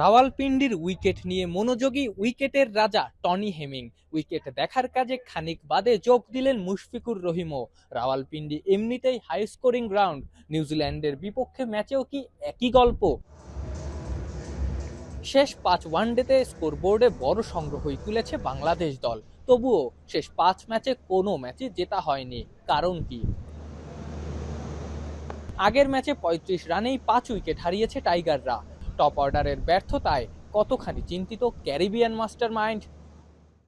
রাওয়ালপিন্ডির wicket নিয়ে মনোযোগী উইকেটের রাজা টনি হেমিং। উইকেট দেখার কাজে খানিক বাদে যোগ দিলেন মুশফিকুর রহিমও। রাওয়ালপিন্ডি এমনিতেই হাই স্কোরিং গ্রাউন্ড নিউজিল্যান্ডের বিপক্ষে ম্যাচেও কি একই গল্প? শেষ পাঁচ ওয়ানডেতে স্কোরবোর্ডে বড় সংগ্রহই তুলেছে বাংলাদেশ দল। তবুও শেষ পাঁচ ম্যাচে কোনো ম্যাচে জেতা হয়নি। কারণ কি? আগের ম্যাচে পঁয়ত্রিশ রানেই পাঁচ উইকেট হারিয়েছে টাইগাররা। টপ অর্ডারের ব্যর্থতায় কতখানি চিন্তিত ক্যারিবিয়ান মাস্টার মাইন্ড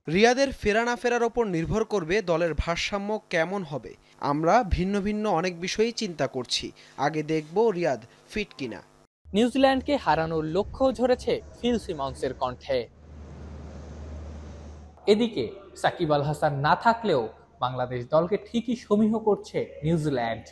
রিয়াদের ফেরা না ফেরার ওপর নির্ভর করবে দলের ভারসাম্য কেমন হবে। আমরা ভিন্ন ভিন্ন অনেক বিষয়ই চিন্তা করছি। আগে দেখব রিয়াদ ফিট কিনা। নিউজিল্যান্ডকে হারানোর লক্ষ্য ঝরেছে ফিল সিমন্সের কণ্ঠে। এদিকে সাকিব আল হাসান না থাকলেও বাংলাদেশ দলকে ঠিকই সমীহ করছে নিউজিল্যান্ড।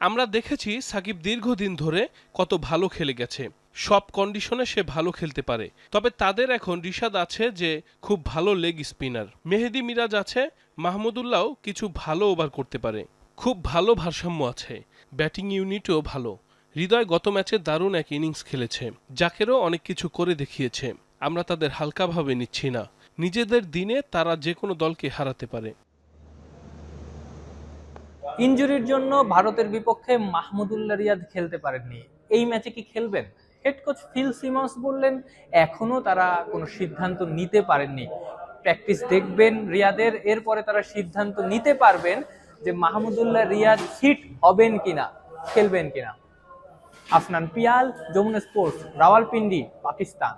আমরা দেখেছি সাকিব দীর্ঘদিন ধরে কত ভালো খেলে গেছে। সব কন্ডিশনে সে ভালো খেলতে পারে। তবে তাদের এখন রিশাদ আছে যে, খুব ভালো লেগ স্পিনার মেহেদি মিরাজ আছে মাহমুদুল্লাহ কিছু ভালো ওভার করতে পারে। খুব ভালো ভারসাম্য আছে। ব্যাটিং ইউনিটও ভালো। হৃদয় গত ম্যাচে দারুণ এক ইনিংস খেলেছে। জাকেরও অনেক কিছু করে দেখিয়েছে। আমরা তাদের হালকাভাবে নিচ্ছি না। নিজেদের দিনে তারা যে কোনো দলকে হারাতে পারে। ইনজুরির জন্য ভারতের বিপক্ষে মাহমুদুল্লাহ রিয়াদ খেলতে পারেননি। এই ম্যাচে কি খেলবেন? হেড কোচ ফিল সিমন্স বললেন, এখনও তারা কোনো সিদ্ধান্ত নিতে পারেননি। প্র্যাকটিস দেখবেন রিয়াদের, এরপরে তারা সিদ্ধান্ত নিতে পারবেন যে মাহমুদুল্লাহ রিয়াদ ফিট হবেন কিনা, খেলবেন কিনা। আফনান পিয়াল, যমুনা স্পোর্টস, রাওয়ালপিন্ডি, পাকিস্তান।